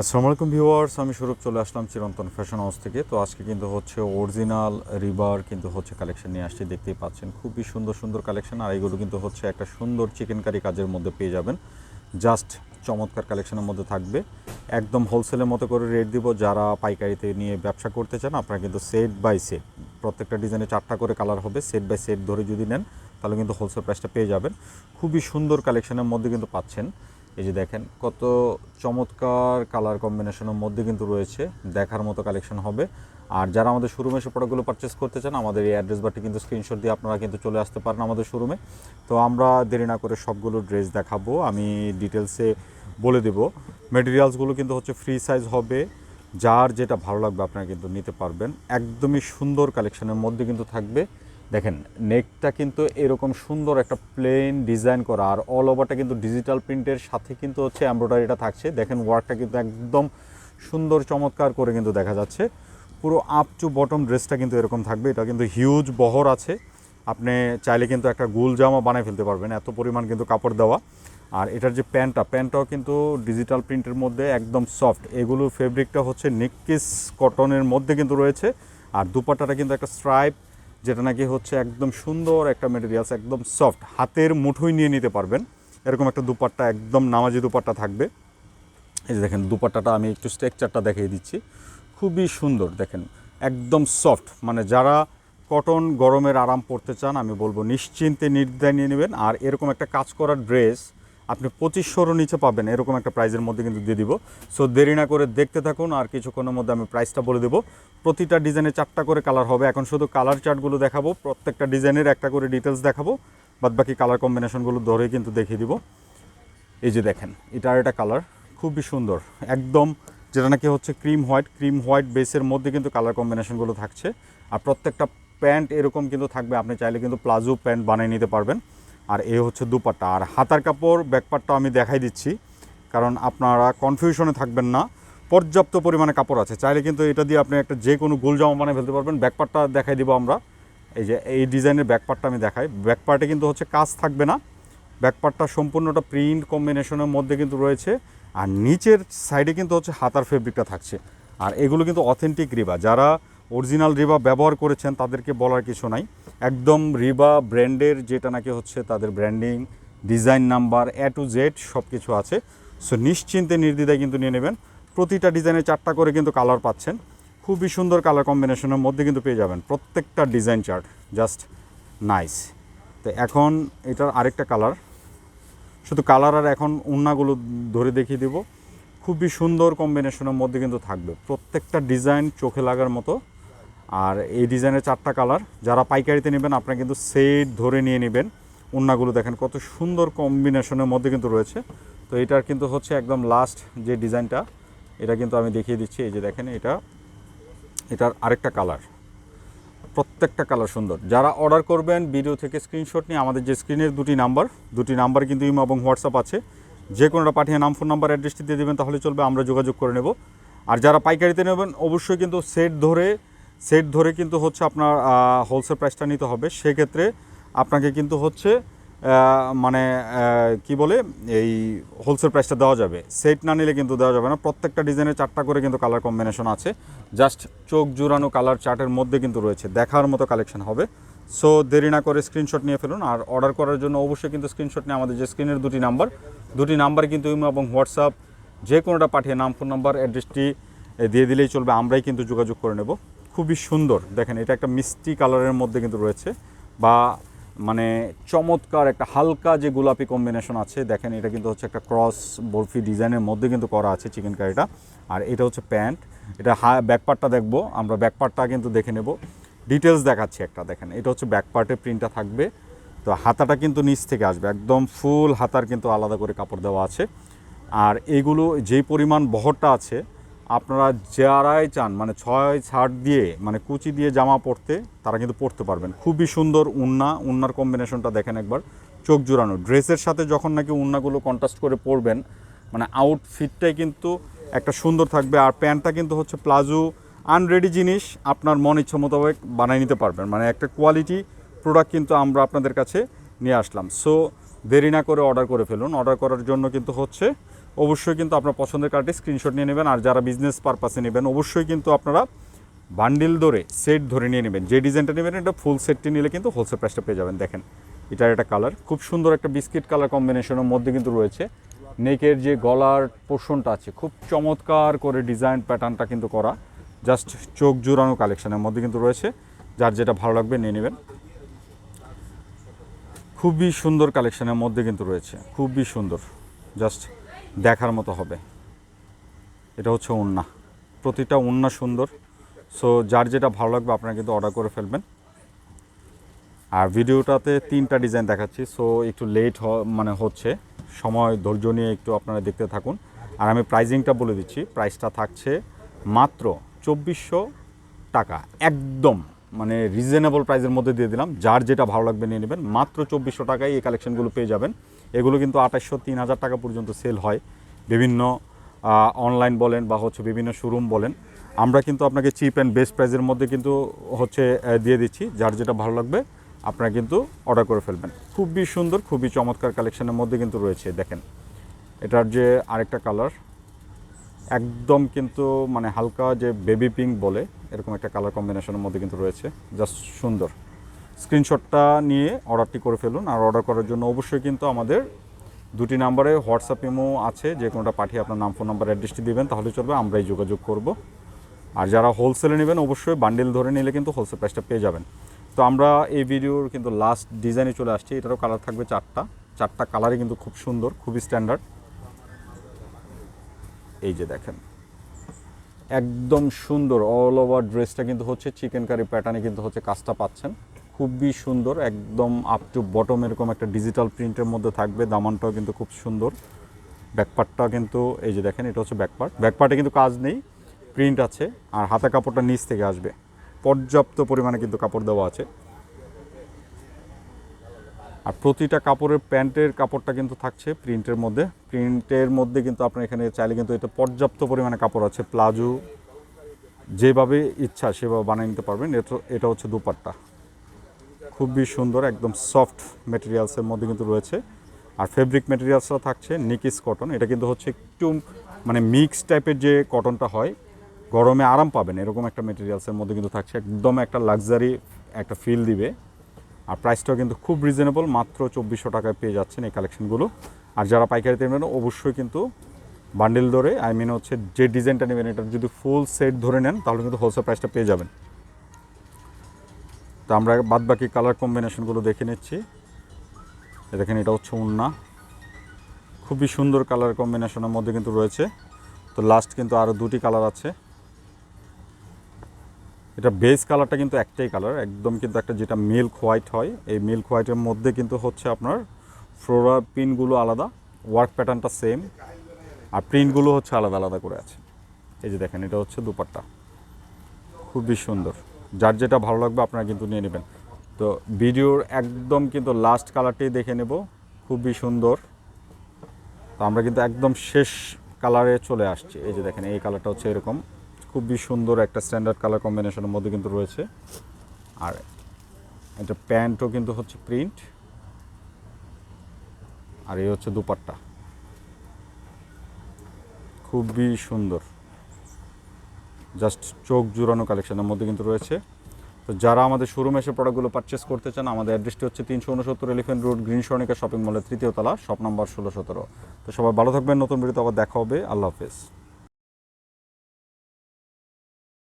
আসসালামু আলাইকুম ভিউয়ার্স, আমি স্বরূপ চলে আসলাম চিরন্তন ফ্যাশন হাউস থেকে। তো আজকে কিন্তু হচ্ছে অরিজিনাল রিবার কিন্তু হচ্ছে কালেকশন নিয়ে আসছি, দেখতেই পাচ্ছেন। খুবই সুন্দর সুন্দর কালেকশন, আর এগুলো কিন্তু হচ্ছে একটা সুন্দর চিকেন কারি কাজের মধ্যে পেয়ে যাবেন। জাস্ট চমৎকার কালেকশনের মধ্যে থাকবে। একদম হোলসেলের মতো করে রেট দিব। যারা পাইকারিতে নিয়ে ব্যবসা করতে চান, আপনারা কিন্তু সেট বাই সেট প্রত্যেকটা ডিজাইনে চারটা করে কালার হবে সেট বাই সেট ধরে যদি নেন, তাহলে কিন্তু হোলসেল প্রাইসটা পেয়ে যাবেন। খুবই সুন্দর কালেকশনের মধ্যে কিন্তু পাচ্ছেন। এই যে দেখেন, কত চমৎকার কালার কম্বিনেশনের মধ্যে কিন্তু রয়েছে, দেখার মতো কালেকশন হবে। আর যারা আমাদের শোরুমে এসে প্রোডাক্টগুলো পারচেস করতে চান, আমাদের এই অ্যাড্রেস বারটি কিন্তু স্ক্রিনশট দিয়ে আপনারা কিন্তু চলে আসতে পারেন আমাদের শোরুমে তো আমরা দেরি না করে সবগুলো ড্রেস দেখাবো, আমি ডিটেলসে বলে দেব। মেটেরিয়ালসগুলো কিন্তু হচ্ছে ফ্রি সাইজ হবে, যার যেটা ভালো লাগবে আপনারা কিন্তু নিতে পারবেন। একদমই সুন্দর কালেকশনের মধ্যে কিন্তু থাকবে। দেখেন নেকটা কিন্তু এরকম সুন্দর একটা প্লেন ডিজাইন করা, আর অল ওভারটা কিন্তু ডিজিটাল প্রিন্টের সাথে কিন্তু হচ্ছে এমব্রয়ডারিটা থাকছে। দেখেন ওয়ার্কটা কিন্তু একদম সুন্দর, চমৎকার করে কিন্তু দেখা যাচ্ছে। পুরো আপ টু বটম ড্রেসটা কিন্তু এরকম থাকবে। এটা কিন্তু হিউজ বহর আছে। আপনি চাইলে কিন্তু একটা গোল জামা বানায় ফেলতে পারবেন, এত পরিমাণ কিন্তু কাপড় দেওয়া। আর এটার যে প্যান্টটা, প্যান্টটাও কিন্তু ডিজিটাল প্রিন্টের মধ্যে একদম সফট এগুলো ফেব্রিকটা হচ্ছে নিকিস কটনের মধ্যে কিন্তু রয়েছে। আর দুপাট্টাটা কিন্তু একটা স্ট্রাইপ যেটা নাকি হচ্ছে একদম সুন্দর একটা মেটেরিয়ালস একদম সফট হাতের মুঠোই নিয়ে নিতে পারবেন। এরকম একটা দুপাট্টা, একদম নামাজি দুপাট্টা থাকবে। এই যে দেখেন, দুপাট্টাটা আমি একটু স্ট্রাকচারটা দেখিয়ে দিচ্ছি। খুবই সুন্দর, দেখেন, একদম সফট মানে যারা কটন গরমের আরাম পড়তে চান, আমি বলব নিশ্চিন্তে নির্দ্বিধায় নিয়ে নেবেন। আর এরকম একটা কাজ করার ড্রেস আপনি পঁচিশশোরও নিচে পাবেন। এরকম একটা প্রাইজের মধ্যে কিন্তু দিয়ে দিব। সো দেরি না করে দেখতে থাকুন আর কিছুক্ষণের মধ্যে আমি প্রাইসটা বলে দেবো। প্রতিটা ডিজাইনে চারটা করে কালার হবে। এখন শুধু কালার চার্টগুলো দেখাবো। প্রত্যেকটা ডিজাইনের একটা করে ডিটেলস দেখাবো। বাদ বাকি কালার কম্বিনেশনগুলো ধরে কিন্তু দেখিয়ে দিব। এই যে দেখেন, এটা আর একটা কালার খুবই সুন্দর। একদম যেটা নাকি হচ্ছে ক্রিম হোয়াইট ক্রিম হোয়াইট বেসের মধ্যে কিন্তু কালার কম্বিনেশনগুলো থাকছে। আর প্রত্যেকটা প্যান্ট এরকম কিন্তু থাকবে। আপনি চাইলে কিন্তু প্লাজো প্যান্ট বানিয়ে নিতে পারবেন। আর এ হচ্ছে দুপাট্টা। আর হাতার কাপড় ব্যাকপাটটা আমি দেখাই দিচ্ছি, কারণ আপনারা কনফিউশনে থাকবেন না। পর্যাপ্ত পরিমাণে কাপড় আছে। চাইলে কিন্তু এটা দিয়ে আপনি একটা যে কোনো গোল জামা বানিয়ে ফেলতে পারবেন। ব্যাকপাটটা দেখাই দিব আমরা। এই যে, এই ডিজাইনের ব্যাকপাটটা আমি দেখাই। ব্যাকপার্টে কিন্তু হচ্ছে কাজ থাকবে না। ব্যাকপার্টটা সম্পূর্ণটা প্রিন্ট কম্বিনেশনের মধ্যে কিন্তু রয়েছে। আর নিচের সাইডে কিন্তু হচ্ছে হাতার ফেব্রিকটা থাকছে। আর এগুলো কিন্তু অথেন্টিক রিবা যারা অরিজিনাল রিবা ব্যবহার করেছেন, তাদেরকে বলার কিছু নাই। একদম রিবা ব্র্যান্ডের যেটা নাকি হচ্ছে তাদের branding, design number, A to Z সব কিছু আছে। সো নিশ্চিন্তে নির্দ্বিধায় কিন্তু নিয়ে নেবেন। প্রতিটা ডিজাইনে চারটা করে কিন্তু কালার পাচ্ছেন। খুবই সুন্দর কালার কম্বিনেশনের মধ্যে কিন্তু পেয়ে যাবেন প্রত্যেকটা ডিজাইন চার্ট। Just nice. তো এখন এটার আরেকটা কালার। শুধু কালার আর এখন উন্নাগুলো ধরে দেখিয়ে দিব। খুবই সুন্দর কম্বিনেশনের মধ্যে কিন্তু থাকবে। প্রত্যেকটা ডিজাইন চোখে লাগার মতো আর এই ডিজাইনের চারটা কালার, যারা পাইকারিতে নেবেন, আপনারা কিন্তু সেট ধরে নিয়ে নেবেন। উন্নাগুলো দেখেন কত সুন্দর কম্বিনেশনের মধ্যে কিন্তু রয়েছে। তো এটার কিন্তু হচ্ছে একদম লাস্ট যে ডিজাইনটা, এটা কিন্তু আমি দেখিয়ে দিচ্ছি। এই যে দেখেন এটা, এটার আরেকটা কালার। প্রত্যেকটা কালার সুন্দর। যারা অর্ডার করবেন, ভিডিও থেকে স্ক্রিনশট নিয়ে, আমাদের যে স্ক্রিনের দুটি নাম্বার দুটি নাম্বার কিন্তু ইমো এবং হোয়াটসঅ্যাপ আছে। যে কোনোটা পাঠিয়ে নাম ফোন নাম্বার অ্যাড্রেসটি দিয়ে দেবেন, তাহলে চলবে, আমরা যোগাযোগ করে নেব। আর যারা পাইকারিতে নেবেন, অবশ্যই কিন্তু সেট ধরে সেট ধরে কিন্তু হচ্ছে আপনার হোলসেল প্রাইসটা নিতে হবে। সেক্ষেত্রে আপনাকে কিন্তু হচ্ছে মানে কি বলে, এই হোলসেল প্রাইসটা দেওয়া যাবে। সেট না নিলে কিন্তু দেওয়া যাবে না। প্রত্যেকটা ডিজাইনের চারটা করে কিন্তু কালার কম্বিনেশন আছে। জাস্ট চোখ জুড়ানো কালার চার্টের মধ্যে কিন্তু রয়েছে। দেখার মতো কালেকশন হবে। সো দেরি না করে স্ক্রিনশট নিয়ে ফেলুন। আর অর্ডার করার জন্য অবশ্যই কিন্তু স্ক্রিনশট নিয়ে আমাদের যে স্ক্রিনের দুটি নাম্বার দুটি নাম্বার কিন্তু ইমো এবং হোয়াটসঅ্যাপ যে কোনোটা পাঠিয়ে নাম ফোন নাম্বার অ্যাড্রেসটি দিয়ে দিলেই চলবে। আমরাই কিন্তু যোগাযোগ করে নেব। খুবই সুন্দর। দেখেন, এটা একটা মিষ্টি কালারের মধ্যে কিন্তু রয়েছে বা মানে চমৎকার একটা হালকা যে গোলাপি কম্বিনেশন আছে, দেখেন, এটা কিন্তু হচ্ছে একটা ক্রস বরফি ডিজাইনের মধ্যে কিন্তু করা আছে চিকেন কারিটা আর এটা হচ্ছে প্যান্ট এটা হা ব্যাকপার্টটা দেখব, আমরা ব্যাকপার্টটা কিন্তু দেখে নেব। ডিটেলস দেখাচ্ছি একটা, দেখেন, এটা হচ্ছে ব্যাকপার্টের প্রিন্টটা থাকবে। তো হাতাটা কিন্তু নিচ থেকে আসবে, একদম ফুল হাতার কিন্তু আলাদা করে কাপড় দেওয়া আছে। আর এইগুলো যেই পরিমাণ বহরটা আছে আপনারা যারাই চান মানে ছয় ছাড় দিয়ে মানে কুচি দিয়ে জামা পরতে তারা কিন্তু পরতে পারবেন। খুবই সুন্দর উন্না, উন্নার কম্বিনেশনটা দেখেন একবার, চোখ জুড়ানো। ড্রেসের সাথে যখন নাকি উন্নাগুলো কন্ট্রাস্ট করে পরবেন মানে আউটফিটটাই কিন্তু একটা সুন্দর থাকবে, আর প্যান্টটা কিন্তু হচ্ছে প্লাজো আনরেডি জিনিস, আপনার মন ইচ্ছা মোতাবেক বানিয়ে নিতে পারবেন। মানে একটা কোয়ালিটি প্রোডাক্ট কিন্তু আমরা আপনাদের কাছে নিয়ে আসলাম। সো দেরি না করে অর্ডার করে ফেলুন। অর্ডার করার জন্য কিন্তু হচ্ছে অবশ্যই কিন্তু আপনার পছন্দের কার্ডটি স্ক্রিনশট নিয়ে নেবেন। আর যারা বিজনেস পারপাসে নেবেন, অবশ্যই কিন্তু আপনারা বান্ডিল ধরে সেট ধরে নিয়ে নেবেন। যে ডিজাইনটা নেবেন, এটা ফুল সেটটি নিলে কিন্তু হোলসেল প্রাইসটা পেয়ে যাবেন। দেখেন, এটার একটা কালার খুব সুন্দর একটা বিস্কিট কালার কম্বিনেশনের মধ্যে কিন্তু রয়েছে। নেকের যে গলার পোর্শনটা আছে, খুব চমৎকার করে ডিজাইন প্যাটার্নটা কিন্তু করা। জাস্ট চোখ জুড়ানো কালেকশনের মধ্যে কিন্তু রয়েছে। যার যেটা ভালো লাগবে নিয়ে নেবেন। খুবই সুন্দর কালেকশনের মধ্যে কিন্তু রয়েছে। খুবই সুন্দর। জাস্ট দেখার মতো হবে। এটা হচ্ছে ওন্না প্রতিটা ওন্না সুন্দর। সো যার যেটা ভালো লাগবে আপনারা কিন্তু অর্ডার করে ফেলবেন। আর ভিডিওটাতে তিনটা ডিজাইন দেখাচ্ছি। সো একটু লেট মানে হচ্ছে। সময়, ধৈর্য নিয়ে একটু আপনারা দেখতে থাকুন। আর আমি প্রাইজিংটা বলে দিচ্ছি। প্রাইসটা থাকছে মাত্র চব্বিশশো টাকা। একদম মানে রিজনেবল প্রাইসের মধ্যে দিয়ে দিলাম। যার যেটা ভালো লাগবে নিয়ে নেবেন। মাত্র চব্বিশশো টাকায় এই কালেকশনগুলো পেয়ে যাবেন। এগুলো কিন্তু আঠাশশো, তিন হাজার টাকা পর্যন্ত সেল হয়। বিভিন্ন অনলাইন বলেন বা হচ্ছে বিভিন্ন শোরুম বলেন। আমরা কিন্তু আপনাকে চিপ অ্যান্ড বেস্ট প্রাইসের মধ্যে কিন্তু হচ্ছে দিয়ে দিচ্ছি। যার যেটা ভালো লাগবে, আপনারা কিন্তু অর্ডার করে ফেলবেন। খুবই সুন্দর, খুবই চমৎকার কালেকশনের মধ্যে কিন্তু রয়েছে, দেখেন। এটার যে আরেকটা কালার একদম কিন্তু মানে হালকা যে বেবি পিঙ্ক বলে, এরকম একটা কালার কম্বিনেশনের মধ্যে কিন্তু রয়েছে। জাস্ট সুন্দর। স্ক্রিনশটটা নিয়ে অর্ডারটি করে ফেলুন আর অর্ডার করার জন্য অবশ্যই কিন্তু আমাদের দুটি নাম্বারে হোয়াটসঅ্যাপ ইমো আছে, যে কোনোটা পাঠিয়ে আপনার নাম, ফোন নাম্বার, অ্যাড্রেসটি দিবেন, তাহলে চলবে, আমরাই যোগাযোগ করব। আর যারা হোলসেলে নেবেন, অবশ্যই বান্ডেল ধরে নিলে কিন্তু হোলসেল প্রাইসটা পেয়ে যাবেন। তো আমরা এই ভিডিওর কিন্তু লাস্ট ডিজাইনে চলে আসছি, এটারও কালার থাকবে চারটা। চারটা কালারই কিন্তু খুব সুন্দর, খুবই স্ট্যান্ডার্ড এই যে দেখেন, একদম সুন্দর অল ওভার ড্রেসটা কিন্তু হচ্ছে চিকেন কারি প্যাটার্নে কিন্তু হচ্ছে কাজটা পাচ্ছেন। খুবই সুন্দর, একদম আপ টু বটম এরকম একটা ডিজিটাল প্রিন্টের মধ্যে থাকবে। দামানটাও কিন্তু খুব সুন্দর। ব্যাকপার্টটা কিন্তু, এই যে দেখেন, এটা হচ্ছে ব্যাকপার্ট ব্যাকপার্টে কিন্তু কাজ নেই প্রিন্ট আছে, আর হাতে কাপড়টা নিচ থেকে আসবে। পর্যাপ্ত পরিমাণে কিন্তু কাপড় দেওয়া আছে। আর প্রতিটা কাপড়ের প্যান্টের কাপড়টা কিন্তু থাকছে প্রিন্টের মধ্যে। প্রিন্টের মধ্যে কিন্তু আপনার এখানে চাইলে কিন্তু এটা পর্যাপ্ত পরিমাণে কাপড় আছে। প্লাজো যেভাবে ইচ্ছা সেভাবে বানিয়ে নিতে পারবেন। এটা এটা হচ্ছে দুপাট্টা। খুবই সুন্দর, একদম সফট মেটেরিয়ালসের মধ্যে কিন্তু রয়েছে। আর ফেব্রিক মেটেরিয়ালসটা থাকছে নিকিস কটন এটা কিন্তু হচ্ছে একটু মানে মিক্স টাইপের যে কটনটা হয়, গরমে আরাম পাবেন, এরকম একটা মেটেরিয়ালসের মধ্যে কিন্তু থাকছে। একদম একটা লাক্সারি একটা ফিল দিবে। আর প্রাইসটাও কিন্তু খুব রিজনেবল মাত্র চব্বিশশো টাকায় পেয়ে যাচ্ছেন এই কালেকশনগুলো আর যারা পাইকারিতে নেবেন, অবশ্যই কিন্তু বান্ডেল ধরে আই মিন হচ্ছে যে ডিজাইনটা নেবেন, এটা যদি ফুল সেট ধরে নেন, তাহলে কিন্তু হোলসেল প্রাইসটা পেয়ে যাবেন। তো আমরা বাদ বাকি কালার কম্বিনেশনগুলো দেখে নিচ্ছি। দেখেন, এটা হচ্ছে উন্না। খুবই সুন্দর কালার কম্বিনেশনের মধ্যে কিন্তু রয়েছে। তো লাস্ট কিন্তু আরও দুটি কালার আছে। এটা বেস কালারটা কিন্তু একটাই কালার একদম কিন্তু একটা যেটা মিল্ক হোয়াইট হয়। এই মিল্ক হোয়াইটের মধ্যে কিন্তু হচ্ছে আপনার ফ্লোরা পিনগুলো আলাদা। ওয়ার্ক প্যাটার্নটা সেম আর প্রিন্টগুলো হচ্ছে আলাদা আলাদা করে আছে। এই যে দেখেন, এটা হচ্ছে দুপাট্টা। খুবই সুন্দর। যার যেটা ভালো লাগবে আপনারা কিন্তু নিয়ে নেবেন। তো ভিডিওর একদম কিন্তু লাস্ট কালারটি দেখে নেব, খুবই সুন্দর। তো আমরা কিন্তু একদম শেষ কালারে চলে আসছি। এই যে দেখেন, এই কালারটা হচ্ছে এরকম। খুবই সুন্দর একটা স্ট্যান্ডার্ড কালার কম্বিনেশনের মধ্যে কিন্তু রয়েছে। আর এটা প্যান্টও কিন্তু হচ্ছে প্রিন্ট আর এই হচ্ছে দুপাট্টা। খুবই সুন্দর। জাস্ট চোখ জুড়ানো কালেকশনের মধ্যে কিন্তু রয়েছে। তো যারা আমাদের শোরুমে এসে প্রোডাক্টগুলো পারচেস করতে চান, আমাদের অ্যাড্রেসটি হচ্ছে তিনশো উনসত্তর Elephant Road Green Swarnika shopping মলের তৃতীয় তলা শপ নম্বর ষোলো সতেরো। তো সবাই ভালো থাকবেন, নতুন ভিডিওতে আবার দেখা হবে। আল্লাহ হাফেজ।